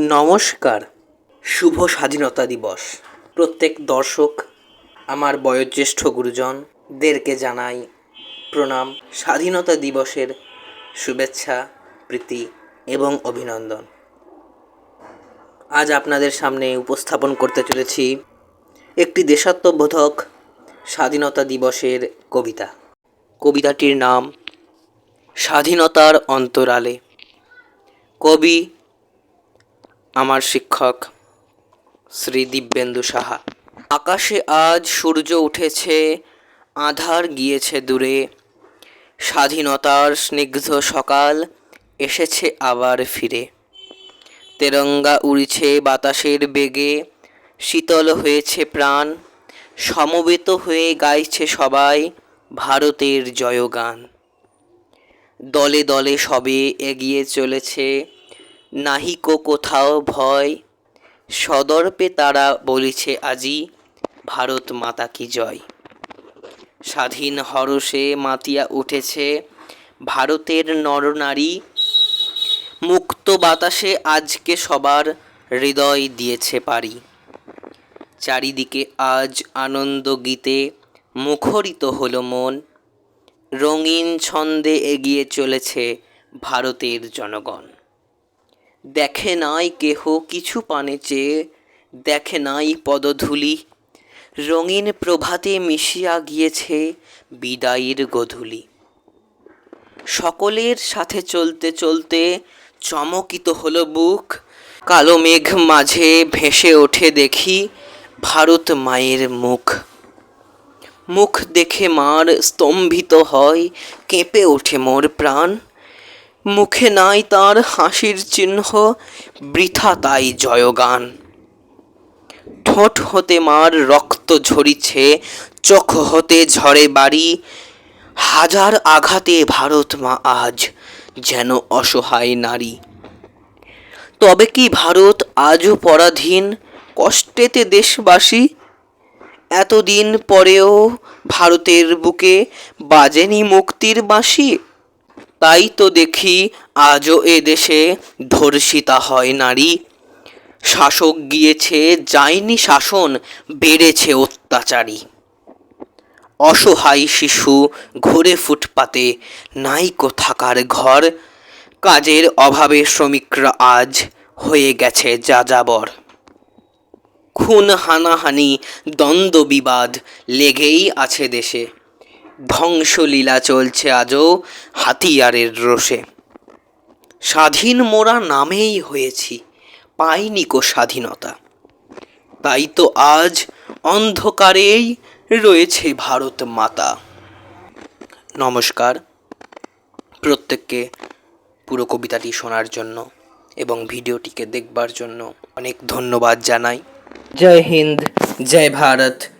নমস্কার, শুভ স্বাধীনতা দিবস। প্রত্যেক দর্শক, আমার বয়োজ্যেষ্ঠ গুরুজনদেরকে জানাই প্রণাম। স্বাধীনতা দিবসের শুভেচ্ছা, প্রীতি এবং অভিনন্দন। আজ আপনাদের সামনে উপস্থাপন করতে চলেছি একটি দেশাত্মবোধক স্বাধীনতা দিবসের কবিতা। কবিতাটির নাম, স্বাধীনতার অন্তরালে। কবি আমার শিক্ষক শ্রী দিব্যেন্দু সাহা। আকাশে আজ সূর্য উঠেছে, আধার গিয়েছে দূরে। স্বাধীনতার স্নিগ্ধ সকাল এসেছে আবার ফিরে। তেরঙ্গা উড়ছে বাতাসের বেগে, শীতল হয়েছে প্রাণ, সমবেত হয়ে গাইছে সবাই ভারতের জয়গান। দলে দলে সবে এগিয়ে চলেছে নাহিকো কোথাও ভয়। সদর্পে তারা বলিছে, আজি ভারত মাতা কি জয়? স্বাধীন হরষে মাতিয়া উঠেছে ভারতের নরনারী মুক্ত বাতাসে আজকে সবার হৃদয় দিয়েছে পারি। চারিদিকে আজ আনন্দ গীতে মুখরিত হলো মন। রঙিন ছন্দে এগিয়ে চলেছে ভারতের জনগণ। দেখে নাই কেহ কিছু পানে চেয়ে, দেখে নাই পদধূলি। রঙিন প্রভাতে মিশিয়া গিয়েছে বিদায়ের গধূলি। সকলের সাথে চলতে চলতে চমকিত হলো বুক। কালো মেঘ মাঝে ভেসে ওঠে দেখি ভারত মায়ের মুখ। মুখ দেখে মার স্তম্ভিত হয়, কেঁপে ওঠে মোর প্রাণ। মুখে নাই তার হাসির চিহ্ন, বৃথা তাই জয়গান। ঠোঁট হতে মার রক্ত ঝরিছে, চোখ হতে ঝরে বাড়ি। হাজার আঘাতে ভারত মা আজ যেন অসহায় নারী। তবে কি ভারত আজও পরাধীন, কষ্টেতে দেশবাসী? এতদিন পরেও ভারতের বুকে বাজেনি মুক্তির বাঁশি। তাই তো দেখি আজও এ দেশে ধর্ষিতা হয় নারী। শাসক গিয়েছে, যায়নি শাসন, বেড়েছে অত্যাচারী। অসহায় শিশু ঘুরে ফুটপাতে, নাইকো থাকার ঘর। কাজের অভাবে শ্রমিকরা আজ হয়ে গেছে যাযাবর। খুন, হানাহানি, দ্বন্দ্ব বিবাদ লেগেই আছে দেশে। ধ্বংসলীলা চলছে আজও হাতিয়ারের রোষে। স্বাধীন মোরা নামেই হয়েছি, পাইনি কো স্বাধীনতা। তাই তো আজ অন্ধকারেই রয়েছে ভারত মাতা। নমস্কার প্রত্যেককে পুরো কবিতাটি শোনার জন্য এবং ভিডিওটিকে দেখবার জন্য অনেক ধন্যবাদ জানাই। জয় হিন্দ, জয় ভারত।